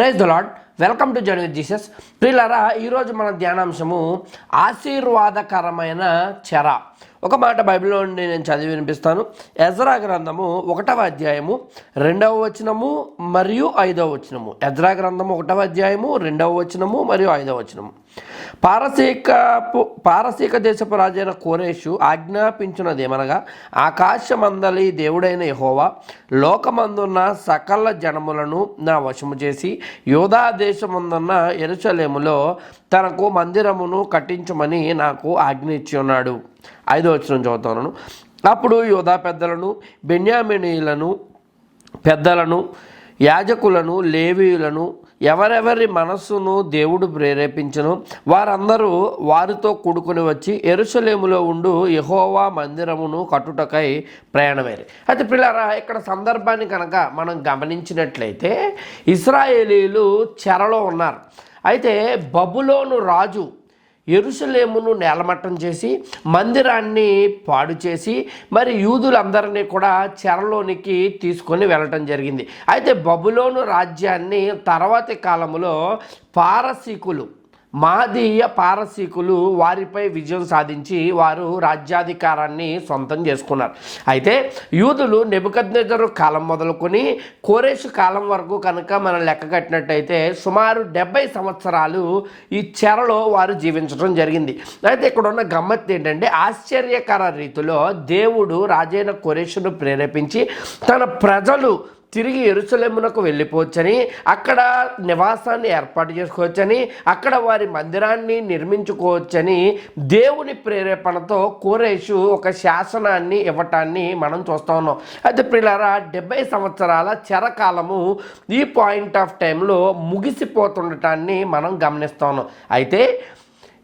Praise the lord welcome to journey Jesus ప్రియులారా ఈరోజు మన ధ్యానాంశము ఆశీర్వాదకరమైన చెర. ఒక మాట బైబిల్లో నుండి నేను చదివి వినిపిస్తాను. ఎజ్రా గ్రంథము ఒకటవ అధ్యాయము రెండవ వచనము మరియు ఐదవ వచనము. ఎజ్రా గ్రంథము ఒకటవ అధ్యాయము రెండవ వచనము మరియు ఐదవ వచనము. పారసీక పారసీక దేశపు రాజైన కోరేషు ఆజ్ఞాపించినదేమనగా ఆకాశమందలి దేవుడైన యహోవా లోకమందున్న సకల జనములను నా వశము చేసి యోధా దేశమందున్న ఎరుసలేములో తనకు మందిరమును కట్టించమని నాకు ఆజ్ఞ ఇచ్చి ఉన్నాడు ఐదో వచ్చిన చదువుతాను. అప్పుడు యోధా పెద్దలను బెన్యామినీలను పెద్దలను యాజకులను లేవీయులను ఎవరెవరి మనస్సును దేవుడు ప్రేరేపించను వారందరూ వారితో కూడుకుని వచ్చి ఎరుసలేములో ఉండు యహోవా మందిరమును కట్టుటకై ప్రయాణమయ్యారు అయితే పిల్లరా ఇక్కడ సందర్భాన్ని కనుక మనం గమనించినట్లయితే ఇస్రాయేలీలు చెరలో ఉన్నారు. అయితే బబులోను రాజు ఎరుసలేమును నేలమట్టం చేసి మందిరాన్ని పాడు చేసి మరి యూదులందరినీ కూడా చెరలోనికి తీసుకొని వెళ్ళటం జరిగింది. అయితే బబులోను రాజ్యాన్ని తర్వాతి కాలంలో పారసీకులు మాదీయ పారసీకులు వారిపై విజయం సాధించి వారు రాజ్యాధికారాన్ని సొంతం చేసుకున్నారు. అయితే యూదులు నెబుకద్నెజరు కాలం మొదలుకొని కోరేషు కాలం వరకు కనుక మనం లెక్క కట్టినట్టయితే సుమారు డెబ్బై సంవత్సరాలు ఈ చెరలో వారు జీవించడం జరిగింది. అయితే ఇక్కడ ఉన్న గమ్మత్ ఏంటంటే ఆశ్చర్యకర రీతిలో దేవుడు రాజైన కొరేషును ప్రేరేపించి తన ప్రజలు తిరిగి ఎరుసలేమునకు వెళ్ళిపోవచ్చని అక్కడ నివాసాన్ని ఏర్పాటు చేసుకోవచ్చని అక్కడ వారి మందిరాన్ని నిర్మించుకోవచ్చని దేవుని ప్రేరేపణతో కోరేషు ఒక శాసనాన్ని ఇవ్వటాన్ని మనం చూస్తా ఉన్నాం. అయితే పిల్లరా డెబ్బై సంవత్సరాల చెరకాలము ఈ పాయింట్ ఆఫ్ టైంలో ముగిసిపోతుండటాన్ని మనం గమనిస్తా ఉన్నాం. అయితే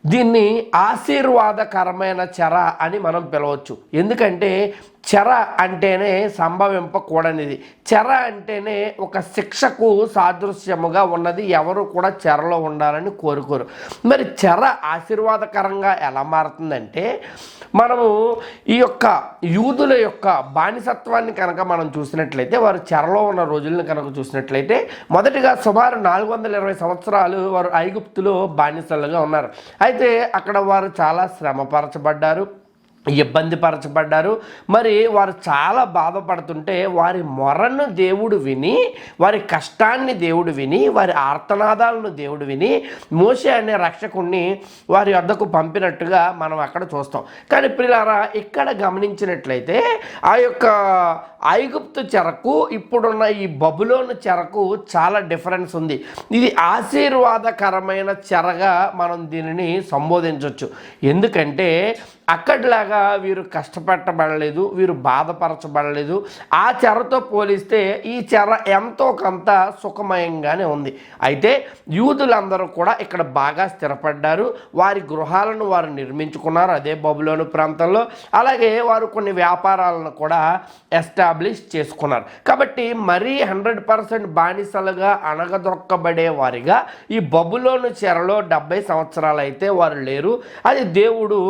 దీన్ని ఆశీర్వాదకరమైన చెర అని మనం పిలవచ్చు. ఎందుకంటే చెర అంటేనే సంభవింపకూడనిది. చెర అంటేనే ఒక శిక్షకు సాదృశ్యముగా ఉన్నది. ఎవరు కూడా చెరలో ఉండాలని కోరుకోరు. మరి చెర ఆశీర్వాదకరంగా ఎలా మారుతుందంటే మనము ఈ యొక్క యూదుల యొక్క బానిసత్వాన్ని కనుక మనం చూసినట్లయితే వారు చెరలో ఉన్న రోజులను కనుక చూసినట్లయితే మొదటిగా సుమారు నాలుగు వందల ఇరవై సంవత్సరాలు వారు ఐగుప్తులో బానిసలుగా ఉన్నారు. అయితే అక్కడ వారు చాలా శ్రమపరచబడ్డారు. ఇబ్బంది పరచబడ్డారు. మరి వారు చాలా బాధపడుతుంటే వారి మొరను దేవుడు విని వారి కష్టాన్ని దేవుడు విని వారి ఆర్తనాదాలను దేవుడు విని మోసే అనే రక్షకుణ్ణి వారి వద్దకు పంపినట్టుగా మనం అక్కడ చూస్తాం. కానీ పిల్లారా ఇక్కడ గమనించినట్లయితే ఆ యొక్క ఐగుప్తు చెరకు ఇప్పుడున్న ఈ బబులోను చెరకు చాలా డిఫరెన్స్ ఉంది. ఇది ఆశీర్వాదకరమైన చెరగా మనం దీనిని సంబోధించవచ్చు ఎందుకంటే అక్కడిలాగా వీరు కష్టపెట్టబడలేదు వీరు బాధపరచబడలేదు. ఆ చెరతో పోలిస్తే ఈ చెర ఎంతో కొంత సుఖమయంగానే ఉంది. అయితే యూదులందరూ కూడా ఇక్కడ బాగా స్థిరపడ్డారు. వారి గృహాలను వారు నిర్మించుకున్నారు అదే బబులోను ప్రాంతంలో. అలాగే వారు కొన్ని వ్యాపారాలను కూడా ఎస్టాబ్లిష్ చేసుకున్నారు. కాబట్టి మరీ హండ్రెడ్ పర్సెంట్ బానిసలుగా అణగదొక్కబడే వారిగా ఈ బబులోను చెరలో డెబ్బై సంవత్సరాలు అయితే వారు లేరు. అది దేవుడు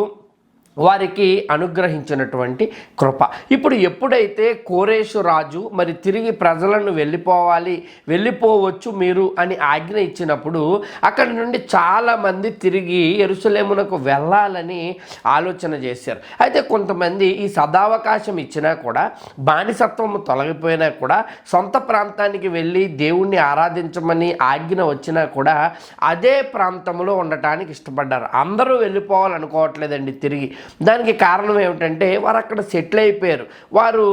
వారికి అనుగ్రహించినటువంటి కృప. ఇప్పుడు ఎప్పుడైతే కోరేషు రాజు మరి తిరిగి ప్రజలను వెళ్ళిపోవాలి వెళ్ళిపోవచ్చు మీరు అని ఆజ్ఞ ఇచ్చినప్పుడు అక్కడి నుండి చాలామంది తిరిగి ఎరుసలేమునకు వెళ్ళాలని ఆలోచన చేశారు. అయితే కొంతమంది ఈ సదావకాశం ఇచ్చినా కూడా బానిసత్వం తొలగిపోయినా కూడా సొంత ప్రాంతానికి వెళ్ళి దేవుణ్ణి ఆరాధించమని ఆజ్ఞ వచ్చినా కూడా అదే ప్రాంతంలో ఉండటానికి ఇష్టపడ్డారు. అందరూ వెళ్ళిపోవాలనుకోవట్లేదండి తిరిగి. దానికి కారణం ఏమిటంటే వారు అక్కడ సెటిల్ అయిపోయారు. వారు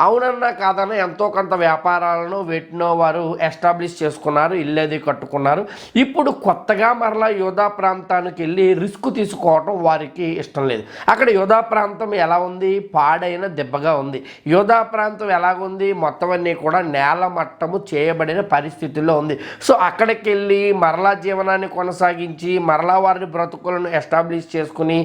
అవునన్నా కాదన్నా ఎంతో కొంత వ్యాపారాలను వీటినో వారు ఎస్టాబ్లిష్ చేసుకున్నారు ఇల్లు అది కట్టుకున్నారు. ఇప్పుడు కొత్తగా మరలా యోధా ప్రాంతానికి వెళ్ళి రిస్క్ తీసుకోవటం వారికి ఇష్టం లేదు. అక్కడ యోధా ప్రాంతం ఎలా ఉంది? పాడైన దెబ్బగా ఉంది. యోధా ప్రాంతం ఎలాగుంది? మొత్తం అన్నీ కూడా నేల మట్టము చేయబడిన పరిస్థితుల్లో ఉంది. సో అక్కడికి వెళ్ళి మరలా జీవనాన్ని కొనసాగించి మరలా వారిని బ్రతుకులను ఎస్టాబ్లిష్ చేసుకుని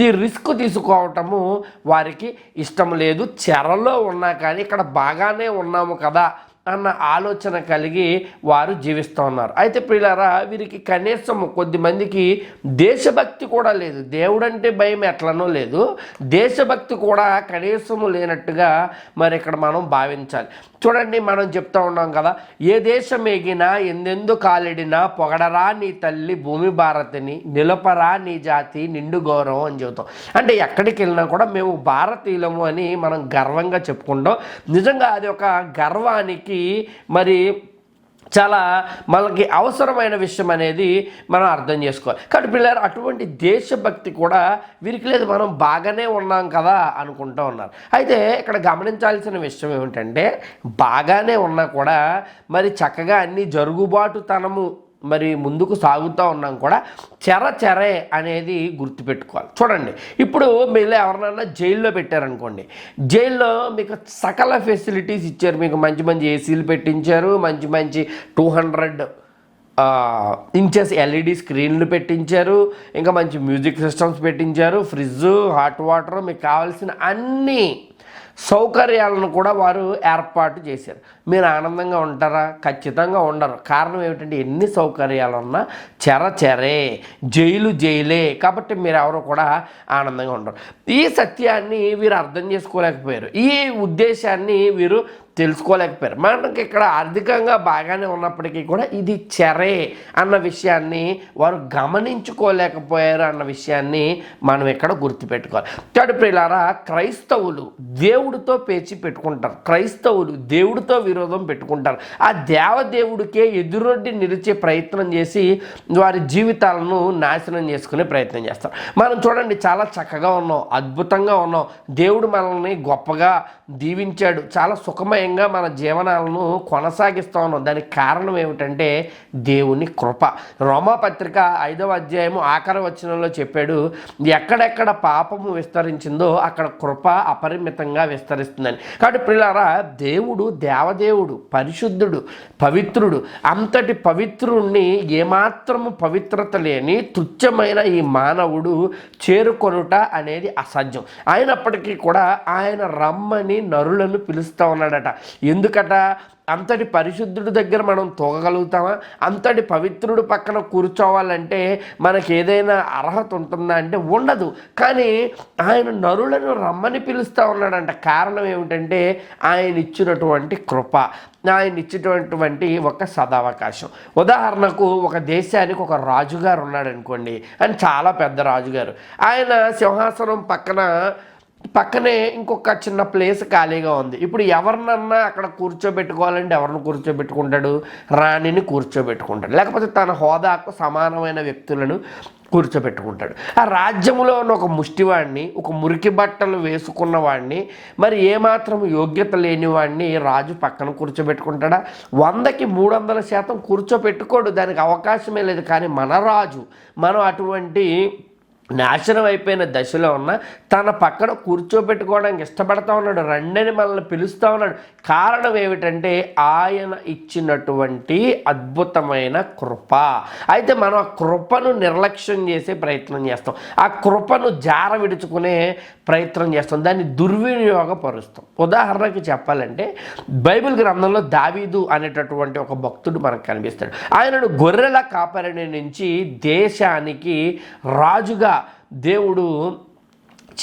ఈ రిస్క్ తీసుకోవటము వారికి ఇష్టం లేదు. చెరలో ఉన్నా కానీ ఇక్కడ బాగానే ఉన్నాము కదా. అన్న ఆలోచన కలిగి వారు జీవిస్తూ ఉన్నారు. అయితే ప్రియులారా వీరికి కనీసం కొద్ది మందికి దేశభక్తి కూడా లేదు. దేవుడంటే భయం ఎట్లనో లేదు. దేశభక్తి కూడా కనీసము లేనట్టుగా మరి ఇక్కడ మనం భావించాలి. చూడండి మనం చెప్తా ఉన్నాం కదా ఏ దేశం ఎగినా ఎందెందు కాలిడినా పొగడరా నీ తల్లి భూమి భారతిని నిలపరా నీ జాతి నిండు గౌరవం అని చెబుతాం. అంటే ఎక్కడికి వెళ్ళినా కూడా మేము భారతీయులము అని మనం గర్వంగా చెప్పుకుంటాం. నిజంగా అది ఒక గర్వానికి మరి చాలా మనకి అవసరమైన విషయం అనేది మనం అర్థం చేసుకోవాలి. కాబట్టి పిల్లలు అటువంటి దేశభక్తి కూడా వీరికి లేదు. మనం బాగానే ఉన్నాం కదా అనుకుంటూ ఉన్నారు. అయితే ఇక్కడ గమనించాల్సిన విషయం ఏమిటంటే బాగానే ఉన్నా కూడా మరి చక్కగా అన్ని జరుగుబాటుతనము మరి ముందుకు సాగుతూ ఉన్నాం కూడా చెర చెరే అనేది గుర్తుపెట్టుకోవాలి. చూడండి ఇప్పుడు మీరు ఎవరినైనా జైల్లో పెట్టారనుకోండి జైల్లో మీకు సకల ఫెసిలిటీస్ ఇచ్చారు మీకు మంచి మంచి ఏసీలు పెట్టించారు మంచి మంచి టూ హండ్రెడ్ ఇంచెస్ ఎల్ఈడి స్క్రీన్లు పెట్టించారు ఇంకా మంచి మ్యూజిక్ సిస్టమ్స్ పెట్టించారు ఫ్రిడ్జ్ హాట్ వాటర్ మీకు కావాల్సిన అన్నీ సౌకర్యాలను కూడా వారు ఏర్పాటు చేశారు. మీరు ఆనందంగా ఉంటారా? ఖచ్చితంగా ఉండరు. కారణం ఏమిటంటే ఎన్ని సౌకర్యాలు ఉన్నా చెర చెరే జైలు జైలే కాబట్టి మీరు ఎవరు కూడా ఆనందంగా ఉండరు. ఈ సత్యాన్ని వీరు అర్థం చేసుకోలేకపోయారు. ఈ ఉద్దేశాన్ని వీరు తెలుసుకోలేకపోయారు. మనకి ఇక్కడ ఆర్థికంగా బాగానే ఉన్నప్పటికీ కూడా ఇది చెరే అన్న విషయాన్ని వారు గమనించుకోలేకపోయారు అన్న విషయాన్ని మనం ఇక్కడ గుర్తుపెట్టుకోవాలి. చెడు క్రైస్తవులు క్రైస్తవులు దేవుడితో పేచి పెట్టుకుంటారు. క్రైస్తవులు దేవుడితో విరోధం పెట్టుకుంటారు. ఆ దేవదేవుడికే ఎదురొడ్డి నిలిచే ప్రయత్నం చేసి వారి జీవితాలను నాశనం చేసుకునే ప్రయత్నం చేస్తారు. మనం చూడండి చాలా చక్కగా ఉన్నాం అద్భుతంగా ఉన్నాం. దేవుడు మనల్ని గొప్పగా దీవించాడు. చాలా సుఖమయంగా మన జీవనాలను కొనసాగిస్తూ ఉన్నాం. దానికి కారణం ఏమిటంటే దేవుని కృప. రోమాపత్రిక ఐదవ అధ్యాయము ఆఖరి వచనంలో చెప్పాడు ఎక్కడెక్కడ పాపము విస్తరించిందో అక్కడ కృప అపరిమితంగా విస్తరిస్తుందని. కాబట్టి పిల్లరా దేవుడు దేవదేవుడు పరిశుద్ధుడు పవిత్రుడు అంతటి పవిత్రుణ్ణి ఏమాత్రము పవిత్రత లేని తుచ్చమైన ఈ మానవుడు చేరుకొనుట అనేది అసాధ్యం. అయినప్పటికీ కూడా ఆయన రమ్మని నరులను పిలుస్తూ ఉన్నాడట. ఎందుకట? అంతటి పరిశుద్ధుడి దగ్గర మనం తోగగలుగుతామా? అంతటి పవిత్రుడు పక్కన కూర్చోవాలంటే మనకి ఏదైనా అర్హత ఉంటుందా అంటే ఉండదు. కానీ ఆయన నరులను రమ్మని పిలుస్తూ ఉన్నాడంట. కారణం ఏమిటంటే ఆయన ఇచ్చినటువంటి కృప ఆయన ఇచ్చినటువంటి ఒక సదావకాశం. ఉదాహరణకు ఒక దేశానికి ఒక రాజుగారు ఉన్నాడు అనుకోండి అని చాలా పెద్ద రాజుగారు. ఆయన సింహాసనం పక్కన పక్కనే ఇంకొక చిన్న ప్లేస్ ఖాళీగా ఉంది. ఇప్పుడు ఎవరినన్నా అక్కడ కూర్చోబెట్టుకోవాలంటే ఎవరిని కూర్చోబెట్టుకుంటాడు? రాణిని కూర్చోబెట్టుకుంటాడు. లేకపోతే తన హోదాకు సమానమైన వ్యక్తులను కూర్చోబెట్టుకుంటాడు. ఆ రాజ్యంలో ఉన్న ఒక ముష్టివాడిని ఒక మురికి బట్టలు వేసుకున్న వాడిని మరి ఏమాత్రం యోగ్యత లేని వాడిని రాజు పక్కన కూర్చోబెట్టుకుంటాడా? వందకి మూడు వందల శాతం కూర్చోబెట్టుకోడు. దానికి అవకాశమే లేదు. కానీ మన రాజు మనం అటువంటి నాశనం అయిపోయిన దశలో ఉన్న తన పక్కన కూర్చోబెట్టుకోవడానికి ఇష్టపడతా ఉన్నాడు రండని మనల్ని పిలుస్తూ ఉన్నాడు. కారణం ఏమిటంటే ఆయన ఇచ్చినటువంటి అద్భుతమైన కృప. అయితే మనం ఆ కృపను నిర్లక్ష్యం చేసే ప్రయత్నం చేస్తాం. ఆ కృపను జార విడుచుకునే ప్రయత్నం చేస్తాం. దాన్ని దుర్వినియోగపరుస్తాం. ఉదాహరణకి చెప్పాలంటే బైబిల్ గ్రంథంలో దావీదు అనేటటువంటి ఒక భక్తుడు మనకు కనిపిస్తాడు. ఆయనను గొర్రెల కాపరిని నుంచి దేశానికి రాజుగా దేవుడు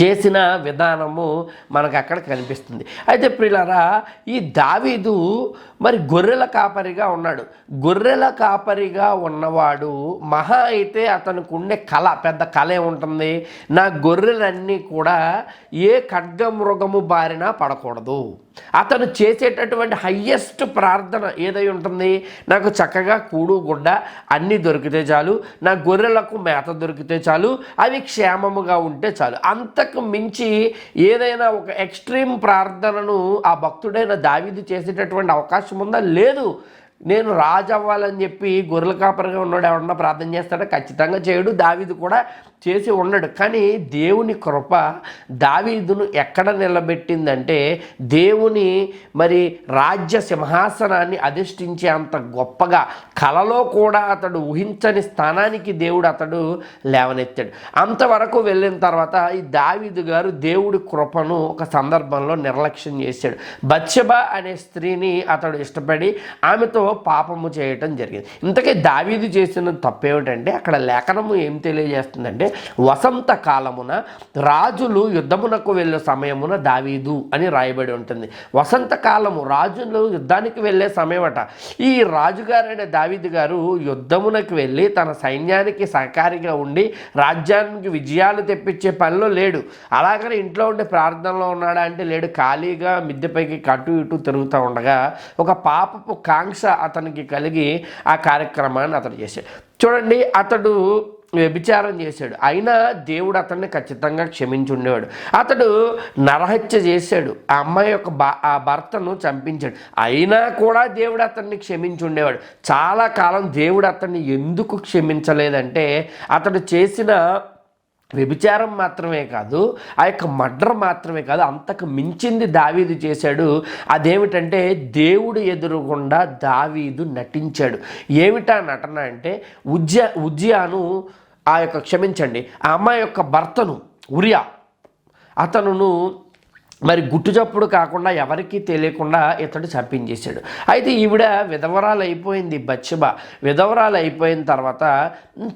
చేసిన విధానము మనకు అక్కడ కనిపిస్తుంది. అయితే ప్రియులారా ఈ దావీదు మరి గొర్రెల కాపరిగా ఉన్నాడు. గొర్రెల కాపరిగా ఉన్నవాడు మహా అయితే అతనికి ఉండే కళ పెద్ద కళ ఏముంటుంది? నా గొర్రెలన్నీ కూడా ఏ ఖడ్గమృగము బారిన పడకూడదు. అతను చేసేటటువంటి హయ్యెస్ట్ ప్రార్థన ఏదై ఉంటుంది? నాకు చక్కగా కూడు గుడ్డ అన్నీ దొరికితే చాలు. నా గొర్రెలకు మేత దొరికితే చాలు. అవి క్షేమముగా ఉంటే చాలు. అంత అంతకు మించి ఏదైనా ఒక ఎక్స్ట్రీమ్ ప్రార్థనను ఆ భక్తుడైన దావిది చేసేటటువంటి అవకాశం ఉందా? లేదు. నేను రాజు అవ్వాలని చెప్పి గొర్రెల కాపరిగా ఉన్నాడు ఎవరన్నా ప్రార్థన చేస్తాడో? ఖచ్చితంగా చేయడు. దావీదు కూడా చేసి ఉన్నాడు కానీ దేవుని కృప దావీదును ఎక్కడ నిలబెట్టిందంటే దేవుని మరి రాజ్య సింహాసనాన్ని అధిష్ఠించే అంత గొప్పగా కలలో కూడా అతడు ఊహించని స్థానానికి దేవుడు అతడు లేవనెత్తాడు. అంతవరకు వెళ్ళిన తర్వాత ఈ దావీదు గారు దేవుడి కృపను ఒక సందర్భంలో నిర్లక్ష్యం చేశాడు. బత్సెబ అనే స్త్రీని అతడు ఇష్టపడి ఆమెతో పాపము చేయటం జరిగింది. ఇంతకీ దావీదు చేసిన తప్పేమిటంటే అక్కడ లేఖనము ఏం తెలియజేస్తుందంటే వసంత కాలమున రాజులు యుద్ధమునకు వెళ్ళే సమయమున దావీదు అని రాయబడి ఉంటుంది. వసంత కాలము రాజులు యుద్ధానికి వెళ్ళే సమయమట. ఈ రాజుగారైన దావీదు గారు యుద్ధమునకు వెళ్ళి తన సైన్యానికి సహకారిగా ఉండి రాజ్యానికి విజయాలు తెప్పించే పనిలో లేడు. అలాగని ఇంట్లో ఉండే ప్రార్థనలో ఉన్నాడా అంటే లేడు. ఖాళీగా మిద్దెపైకి కటు ఇటు తిరుగుతూ ఉండగా ఒక పాపపు కాంక్ష అతనికి కలిగి ఆ కార్యక్రమాన్ని అతడు చేశాడు. చూడండి అతడు వ్యభిచారం చేశాడు. అయినా దేవుడు అతన్ని ఖచ్చితంగా క్షమించుండేవాడు. అతడు నరహత్య చేశాడు. ఆ అమ్మాయి యొక్క బా ఆ భర్తను చంపించాడు. అయినా కూడా దేవుడు అతన్ని క్షమించుండేవాడు. చాలా కాలం దేవుడు అతన్ని ఎందుకు క్షమించలేదంటే అతడు చేసిన వ్యభిచారం మాత్రమే కాదు ఆ యొక్క మర్డర్ మాత్రమే కాదు అంతకు మించింది దావీదు చేశాడు. అదేమిటంటే దేవుడు ఎదురుగుండా దావీదు నటించాడు. ఏమిటా నటన అంటే ఉజ్జ ఉజ్జయాను ఆ యొక్క క్షమించండి ఆ అమ్మాయి యొక్క భర్తను ఉరియా. అతనును మరి గుట్టుచప్పుడు కాకుండా ఎవరికీ తెలియకుండా ఇతడు చంపించేశాడు. అయితే ఈవిడ విధవరాలు అయిపోయింది బచ్చబ. విధవరాలు అయిపోయిన తర్వాత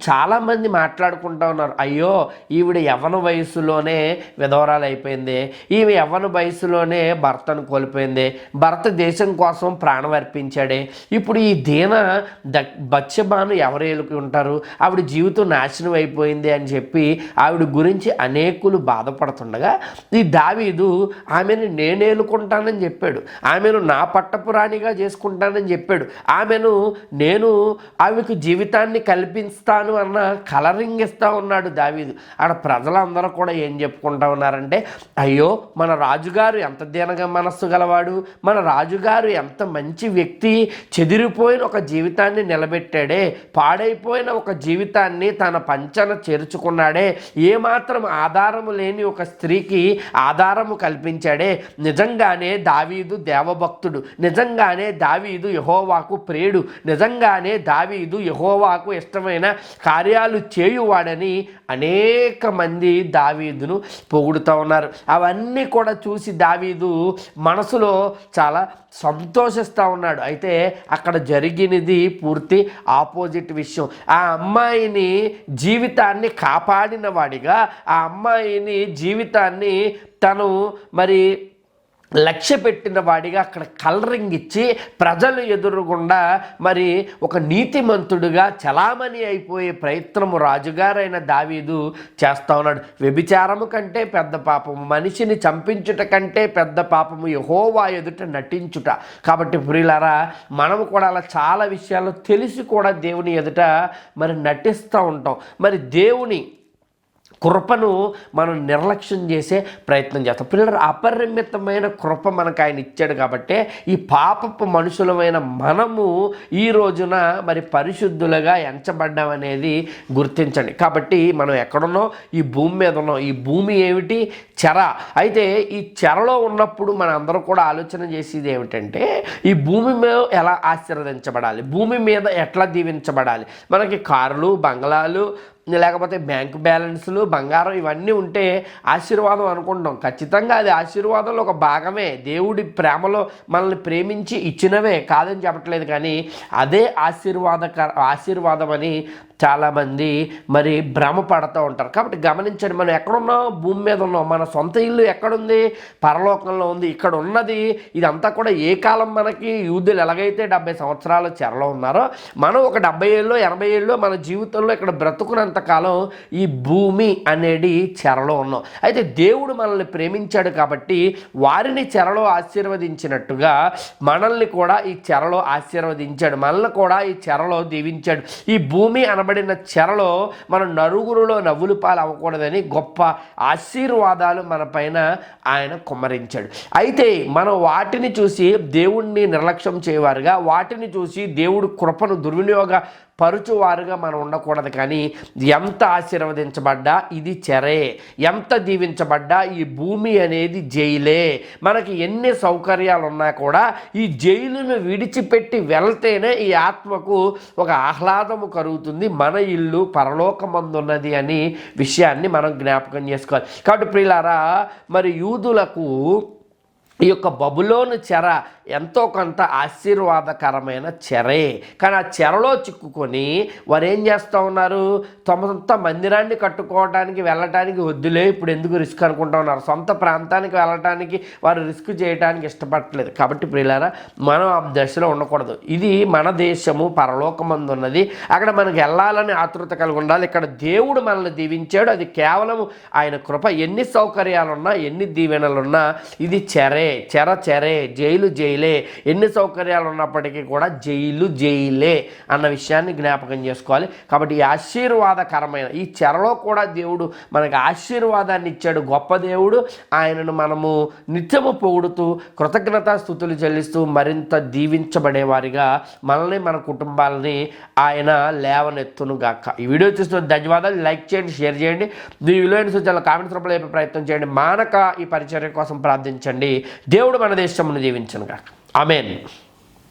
చాలామంది మాట్లాడుకుంటా ఉన్నారు. అయ్యో ఈవిడ యవ్వన వయసులోనే విధవరాలు అయిపోయింది ఈమె యవ్వన వయసులోనే భర్తను కోల్పోయింది. భర్త దేశం కోసం ప్రాణం అర్పించాడే. ఇప్పుడు ఈ దీన ద బచ్చబాను ఎవరు ఉంటారు? ఆవిడ జీవితం నాశనం అయిపోయింది అని చెప్పి ఆవిడ గురించి అనేకులు బాధపడుతుండగా ఈ దావీదు ఆమెను నేనేలుకుంటానని చెప్పాడు. ఆమెను నా పట్టపురాణిగా చేసుకుంటానని చెప్పాడు. ఆమెను నేను ఆమెకు జీవితాన్ని కల్పిస్తాను అన్న కలరింగ్ ఇస్తా ఉన్నాడు దావీదు. ఆడ ప్రజలందరూ కూడా ఏం చెప్పుకుంటా ఉన్నారంటే అయ్యో మన రాజుగారు ఎంత దీనగా మనస్సు గలవాడు మన రాజుగారు ఎంత మంచి వ్యక్తి చెదిరిపోయిన ఒక జీవితాన్ని నిలబెట్టాడే పాడైపోయిన ఒక జీవితాన్ని తన పంచన చేర్చుకున్నాడే. ఏమాత్రం ఆధారము లేని ఒక స్త్రీకి ఆధారము కనిపించాడే నిజంగానే దావీదు దేవభక్తుడు. నిజంగానే దావీదు యహోవాకు ప్రియుడు. నిజంగానే దావీదు యహోవాకు ఇష్టమైన కార్యాలు చేయువాడని అనేక మంది దావీదును పొగుడుతూ ఉన్నారు. అవన్నీ కూడా చూసి దావీదు మనసులో చాలా సంతోషిస్తూ ఉన్నాడు. అయితే అక్కడ జరిగినది పూర్తి ఆపోజిట్ విషయం. ఆ అమ్మాయిని జీవితాన్ని కాపాడిన వాడిగా ఆ అమ్మాయిని జీవితాన్ని తను మరి లక్ష్య పెట్టిన వాడిగా అక్కడ కలరింగ్ ఇచ్చి ప్రజలు ఎదురుగుండా మరి ఒక నీతిమంతుడుగా చలామణి అయిపోయే ప్రయత్నము రాజుగారైన దావీదు చేస్తా ఉన్నాడు. వ్యభిచారము కంటే పెద్ద పాపము మనిషిని చంపించుట కంటే పెద్ద పాపము యహోవా ఎదుట నటించుట. కాబట్టి ప్రియులారా మనము కూడా అలా చాలా విషయాలు తెలిసి కూడా దేవుని ఎదుట మరి నటిస్తూ ఉంటాం. మరి దేవుని కృపను మనం నిర్లక్ష్యం చేసే ప్రయత్నం చేస్తాం. పిల్లలు అపరిమితమైన కృప మనకు ఆయన ఇచ్చాడు కాబట్టి ఈ పాపపు మనుషులమైన మనము ఈ రోజున మరి పరిశుద్ధులుగా ఎంచబడ్డామనేది గుర్తించండి. కాబట్టి మనం ఎక్కడున్నాం? ఈ భూమి మీద ఉన్నాం. ఈ భూమి ఏమిటి? చెర. అయితే ఈ చెరలో ఉన్నప్పుడు మన అందరూ కూడా ఆలోచన చేసేది ఏమిటంటే ఈ భూమి మీద ఎలా ఆశీర్వదించబడాలి? భూమి మీద ఎట్లా దీవించబడాలి? మనకి కార్లు బంగ్లాలు లేకపోతే బ్యాంక్ బ్యాలెన్స్లు బంగారం ఇవన్నీ ఉంటే ఆశీర్వాదం అనుకుంటాం. ఖచ్చితంగా అది ఆశీర్వాదంలో ఒక భాగమే. దేవుడి ప్రేమలో మనల్ని ప్రేమించి ఇచ్చినవే కాదని చెప్పట్లేదు కానీ అదే ఆశీర్వాదక ఆశీర్వాదం అని చాలామంది మరి భ్రమ పడుతూ ఉంటారు. కాబట్టి గమనించండి మనం ఎక్కడున్నాం? భూమి మీద ఉన్నాం. మన సొంత ఇల్లు ఎక్కడుంది? పరలోకంలో ఉంది. ఇక్కడ ఉన్నది ఇదంతా కూడా ఏ కాలం మనకి యూదులు ఎలాగైతే డెబ్బై సంవత్సరాల చెరలో ఉన్నారో మనం ఒక డెబ్బై ఏళ్ళు ఎనభై ఏళ్ళు మన జీవితంలో ఇక్కడ బ్రతుకునంత కాలం ఈ భూమి అనేది చెరలో ఉన్నాం. అయితే దేవుడు మనల్ని ప్రేమించాడు కాబట్టి వారిని చెరలో ఆశీర్వదించినట్టుగా మనల్ని కూడా ఈ చెరలో ఆశీర్వదించాడు. మనల్ని కూడా ఈ చెరలో దీవించాడు. ఈ భూమి అనబడిన చెరలో మనం నరుగురులో నవ్వులు పాలు అవ్వకూడదని గొప్ప ఆశీర్వాదాలు మన పైన ఆయన కుమ్మరించాడు. అయితే మనం వాటిని చూసి దేవుణ్ణి నిర్లక్ష్యం చేయవారుగా వాటిని చూసి దేవుడు కృపను దుర్వినియోగ పరుచువారుగా మనం ఉండకూడదు కానీ ఎంత ఆశీర్వదించబడ్డా ఇది చెరే. ఎంత దీవించబడ్డా ఈ భూమి అనేది జైలే. మనకి ఎన్ని సౌకర్యాలు ఉన్నా కూడా ఈ జైలును విడిచిపెట్టి వెళ్తేనే ఈ ఆత్మకు ఒక ఆహ్లాదము కలుగుతుంది మన ఇల్లు పరలోకమందున్నది అని విషయాన్ని మనం జ్ఞాపకం చేసుకోవాలి. కాబట్టి ప్రియులారా మరి యూదులకు ఈ యొక్క బబులోను చెర ఎంతో కొంత ఆశీర్వాదకరమైన చెరే. కానీ ఆ చెరలో చిక్కుకొని వారు ఏం చేస్తూ ఉన్నారు? తమ సొంత మందిరాన్ని కట్టుకోవడానికి వెళ్ళటానికి వద్దులే. ఇప్పుడు ఎందుకు రిస్క్ అనుకుంటా ఉన్నారు? సొంత ప్రాంతానికి వెళ్ళటానికి వారు రిస్క్ చేయడానికి ఇష్టపడట్లేదు. కాబట్టి ప్రియులారా మనం ఆ దశలో ఉండకూడదు. ఇది మన దేశము పరలోకమందు ఉన్నది అక్కడ మనకు వెళ్ళాలని ఆతృత కలిగి ఉండాలి. ఇక్కడ దేవుడు మనల్ని దీవించాడు. అది కేవలం ఆయన కృప. ఎన్ని సౌకర్యాలున్నా ఎన్ని దీవెనలున్నా ఇది చెరే. చెర చెరే. Jail jail. ఎన్ని సౌకర్యాలు ఉన్నప్పటికీ కూడా జైలు జైలే అన్న విషయాన్ని జ్ఞాపకం చేసుకోవాలి. కాబట్టి ఈ ఆశీర్వాదకరమైన ఈ చెరలో కూడా దేవుడు మనకు ఆశీర్వాదాన్ని ఇచ్చాడు. గొప్ప దేవుడు. ఆయనను మనము నిత్యము పొగుడుతూ కృతజ్ఞతా స్థుతులు చెల్లిస్తూ మరింత దీవించబడేవారిగా మనల్ని మన కుటుంబాలని ఆయన లేవనెత్తును గాక ఈ వీడియో చూస్తున్న ధన్యవాదాలు. లైక్ చేయండి షేర్ చేయండి. మీ విలువైన సూచనలు కామెంట్స్ రూపంలో చెప్పే ప్రయత్నం చేయండి. మానక ఈ పరిచర్య కోసం ప్రార్థించండి. దేవుడు మన దేశమును దీవించను గాక అమెన్